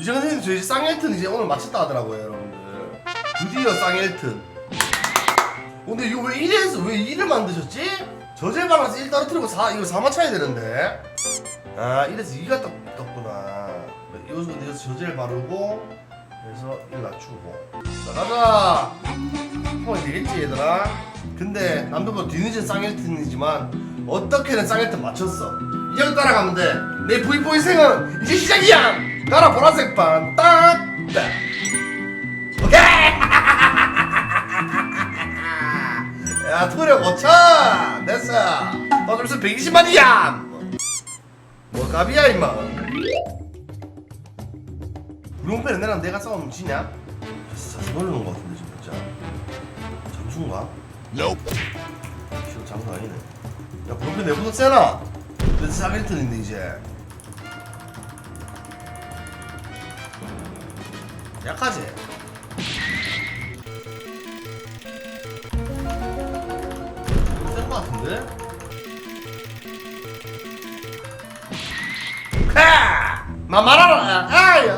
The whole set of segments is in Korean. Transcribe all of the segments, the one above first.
이제 선생님 저 이제 쌍일튼 이제 오늘 마쳤다 하더라고요 여러분들. 드디어 쌍일튼. 근데 이거 왜 1에서 왜 2를 만드셨지? 발라서 1 떨어뜨리고 4 이거 4만 차야 되는데. 아 1에서 2가 떴, 떴구나. 여기서 근데 여기서 저질 바르고 그래서 1 낮추고. 자 가자! 형이 되겠지 얘들아. 근데 남들보다 뒤늦은 쌍일튼이지만 어떻게든 쌍일튼 맞췄어. 이형 따라가면 돼내 V4 인생은 이제 시작이야 나라 보라색 반딱. 오케이! 야 투력 5천! 됐어. 너 점수 120만이야! 뭐 값이야 임마. 우룡패는 내랑 내가 싸우면 지냐? 진짜 놀라는 거 같은데 진짜. 잠수인가? Nope. 장난 아니네. 야 우룡패 내보다 세나? 근데 사벨튼인데 이제 약하지? 센거 같은데? 카! 마 말하라 아야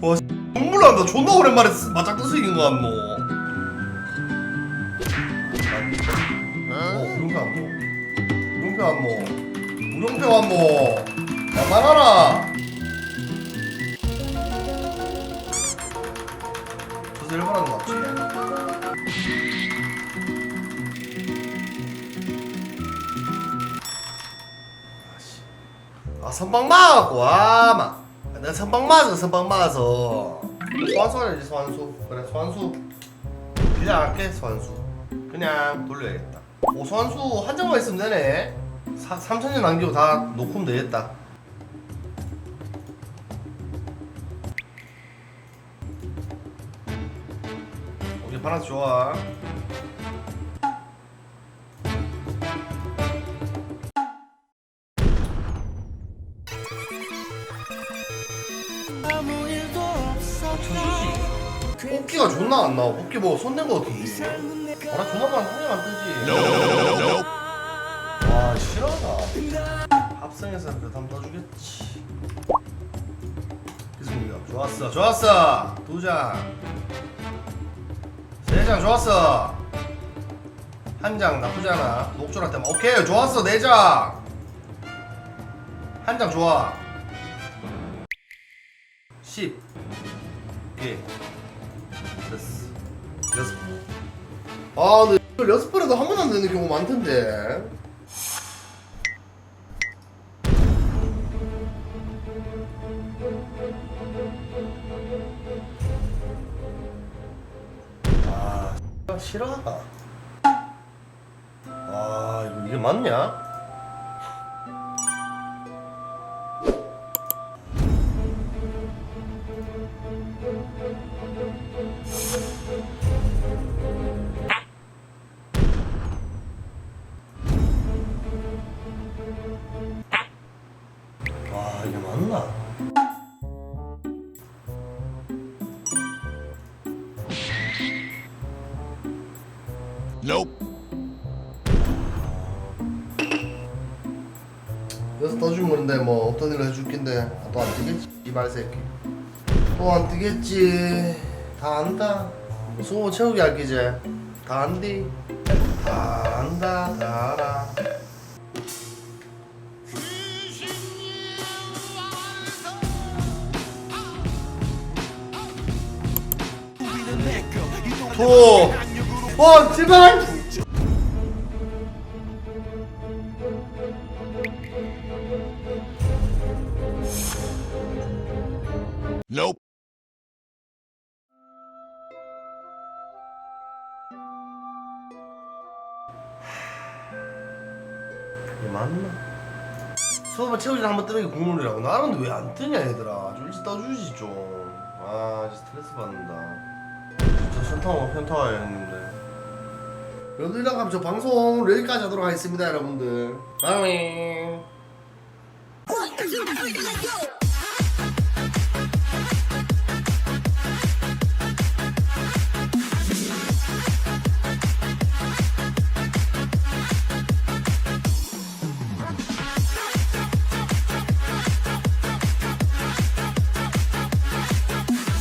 와 눈물 난다. 존나 오랜만에 쓰- 맞짱 이긴 거 같노 어 우룡패 안모 우룡패 안모 우룡패 안모 야 말하라 저서 일본하는 거 같지? 아 선방 맞고 아마. 내가 선방 맞아 선방 맞아서 소환수하지 소환수. 그래 소환수. 그냥 할게 소환수. 그냥 돌려야겠다. 오 소환수 한 장만 있으면 되네. 3천년 남기고 다 놓고 되겠다 바람 좋아 뽑기가 존나 안 나와. 뽑기 뭐 손댄 거 같은데. 어라 존나만 한개안 뜨지. Nope. 와 싫어다. 합성해서 그담 떠주겠지. 좋았어, 좋았어. 두 장, 세장 좋았어. 한 장 나쁘잖아. 목줄한테 오케이 좋았어 네 장. 한 장 좋아. 10 오케이 됐어 여섯 아 근데 여섯 번에도 한 번 안 되는 경우 많던데 아 싫어하다 아 이거 이게 맞냐? 와 이게 맞나? Nope. 여기서 떠준 건데? 뭐 없던 일로 해줄 낀데? 또 안 뜨겠지? 이발 새끼. 또 안 뜨겠지. 다 안다. 뭐 수호 채우기 할 기제. 다 안디? 다 안다. 다 알아. 투 원 제발! Nope. 이게 맞나? 수업을 채우지 한번 뜨는 게 국룰이라고. 나는 왜 안 뜨냐 얘들아. 좀 일찍 떠주지 좀아 스트레스 받는다. 진짜 현타와 현타와야 했는데 여러분들이랑 그럼 저 방송 여기까지 하도록 하겠습니다 여러분들 One,